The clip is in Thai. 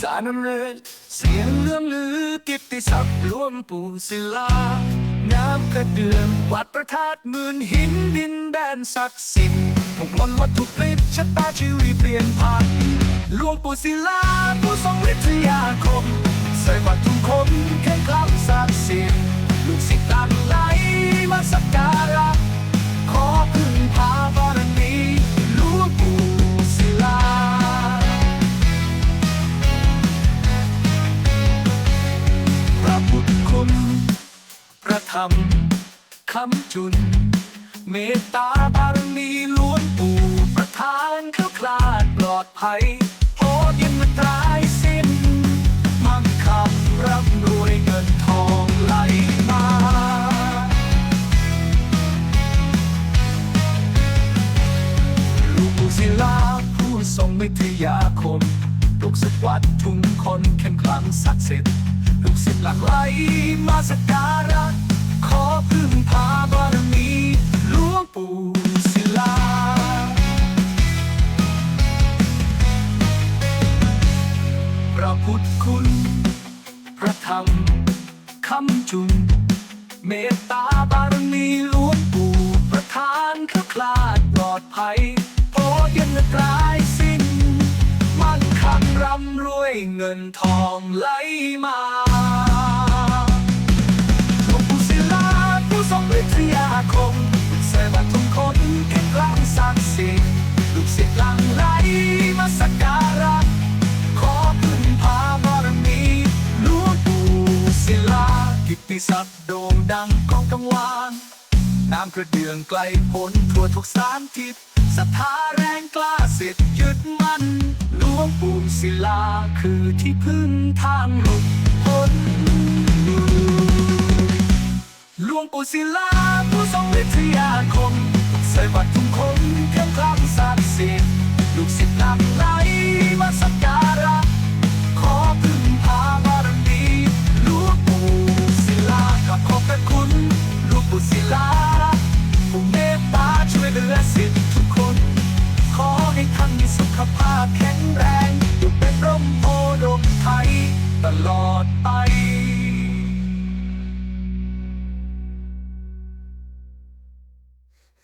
สารนำเรินเสียงเรื่องลือกิตติศักดิ์รวมปู่ศิลา น้ำกระเดื่อมวัดประทาดหมื่นหินดินแดนศักดิ์สิทธิ์ผกมนวัตถุพลิกชะตาชีวิตเปลี่ยนผ่านหลวงปู่ศิลาผู้ทรงวิทยาคมใส่วัตถุคมแข่งคล้ำศักดิ์สิทธิ์ พระธรรมคำจุน เมตตาบารมีล้วนปู่ประทานเข้าคลาดปลอดภัยโอยินมันตรายสิ้น มั่งคำร่ำรวยเงินทองไหลมาลูกปู่ศิลาผู้ทรงวิทยาคมลูกศิษย์วัดทุ่งคนเข้มขลังศักดิ์สิทธิ์ลูกศิษย์หลั่งไหลมาสักการะ ระพุทธคุณ พระธรรมคำจุน เมตตาบารมีหลวงปู่ประทานเข้าคลาดปลอดภัยโพยันตรายสิ้น มั่นคังร่ำรวยเงินทองไหลมาหลวงปู่ศิลาผู้ทรงวิทยาคมเสบัด ติศัพท์โด่งดังกองกังวานน้ำกระเดื่องไกลพ้นทั่วทุกสารทิศศรัทธาแรงกล้าสิทธิ์ยึดมั่นหลวงปู่ศิลาคือที่พึ่งทางหลุดพ้นหลวงปู่ศิลาผู้ทรงวิทยาคมใส่บัตรทุกคนเพียง